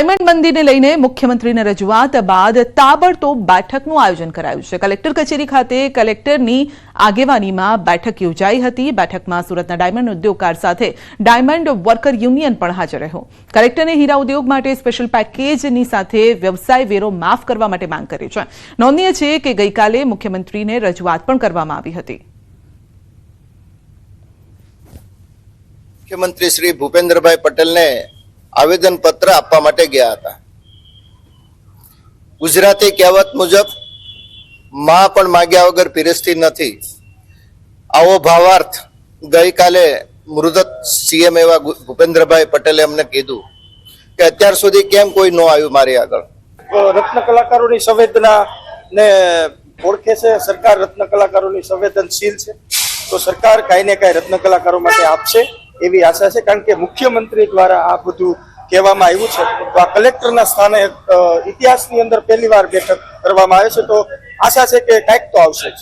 Diamond બંદીને લઈને મુખ્યમંત્રીને રજૂઆત બાદ તાબડતોબ બેઠકનું આયોજન કરાયું છે. કલેક્ટર કચેરી ખાતે કલેક્ટરની આગેવાનીમાં બેઠક યોજાઈ હતી. બેઠકમાં સુરતના ડાયમંડ ઉદ્યોગકાર સાથે ડાયમંડ વર્કર યુનિયન પણ હાજર રહ્યો. કલેક્ટરે હીરા ઉદ્યોગ માટે સ્પેશિયલ પેકેજની સાથે વ્યવસાય વેરો માફ કરવા માટે માંગ કરી છે. નોંધનીય છે કે ગઈકાલે મુખ્યમંત્રીને રજૂઆત પણ કરવામાં આવી હતી. મુખ્યમંત્રી શ્રી ભૂપેન્દ્રભાઈ પટેલને આવેદન પત્ર આપવા માટે ગયા હતા. ગુજરાતી કહેવત મુજબ, માં પણ માગ્યા વગર પીરસતી નથી. આવો ભાવાર્થ ગઈકાલે મૃદત સીએમ એવા ભૂપેન્દ્રભાઈ પટેલે અમને કીધું કે અત્યાર સુધી કેમ કોઈ ન આવ્યું મારી આગળ. રત્ન કલાકારોની સંવેદના ને ઓળખે છે, સરકાર રત્ન કલાકારોની સંવેદનશીલ છે. તો સરકાર કાંઈ ને કાંઈ રત્ન કલાકારો માટે આપશે. એવી આશા છે, કારણ કે મુખ્યમંત્રી દ્વારા આ બધું કહેવામાં આવ્યું છે. તો આ કલેક્ટરના સ્થાને ઇતિહાસની અંદર પહેલી વાર બેઠક કરવામાં આવે છે, તો આશા છે કે કાંઈક તો આવશે જ.